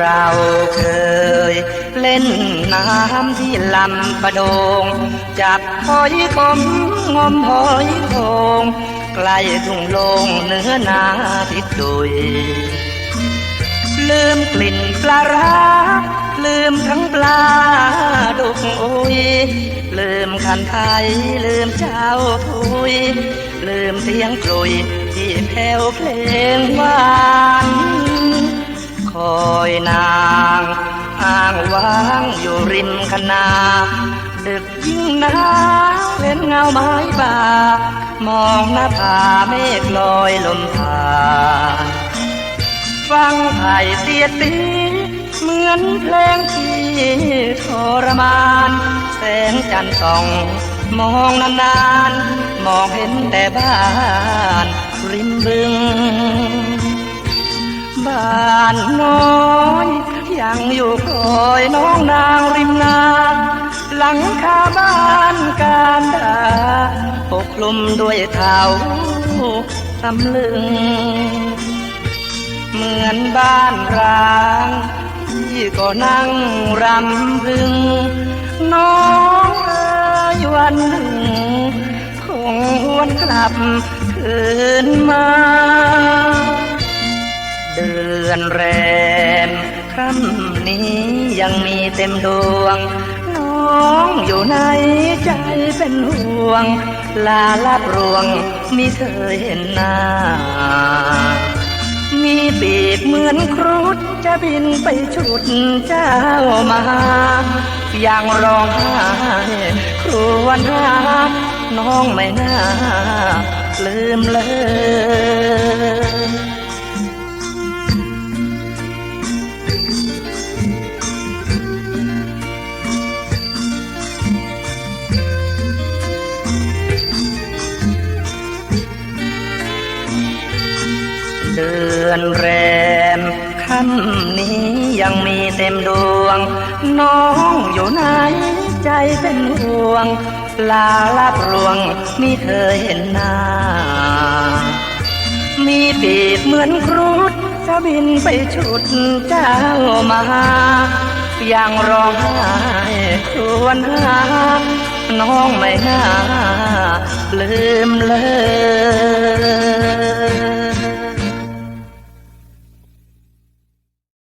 เราเคย เล่นน้ำที่ลำประโดง จับหอยขมงมหอยโขงใกล้ทุ่งโลงเนื้อนาทิดดุยลืมกลิ่นปลาร้าลืมทั้งปลาดุกอุยลืมคันไทยลืมเจ้าทุยลืมเสียงกลุยที่แผ่วเพลงหวาน คอยนางอ้างว้างอยู่ริมคณาดึกยิ่งหนาวเห็นเงาไม้ป่ามองหน้าผาเมฆลอยลมผ่านฟังไผ่เสียดีเหมือนเพลงที่ทรมาน แสงจันทร์ส่อง มองนานๆ มองเห็นแต่บ้าน ริมบึงานน้อยยังอยู่คอยน้องนางริมนาหลังคาบ้านการดาปกคลุมด้วยเทาตำลึง เหมือนบ้านร้างที่ก็นั่งรำพึง น้องเอยวันหนึ่ง คงหวนกลับคืนมา อนแรมค่ำนี้ยังมีเต็มดวง น้องอยู่ในใจเป็นห่วง ลาลับรวงมิเคยเห็นหน้า มีปีกเหมือนครุฑจะบินไปฉุดเจ้ามายังร้องไห้ครวญหาน้องไม่น่าลืมเลย เดือนแรมค่ำนี้ยังมีเต็มดวง น้องอยู่ไหนใจเป็นห่วง ลาลับรวงมิเคยเห็นหน้า มีปีกเหมือนครุฑจะบินไปฉุดเจ้ามายังร้องไห้ครวญหา น้องไม่น่าลืมเลย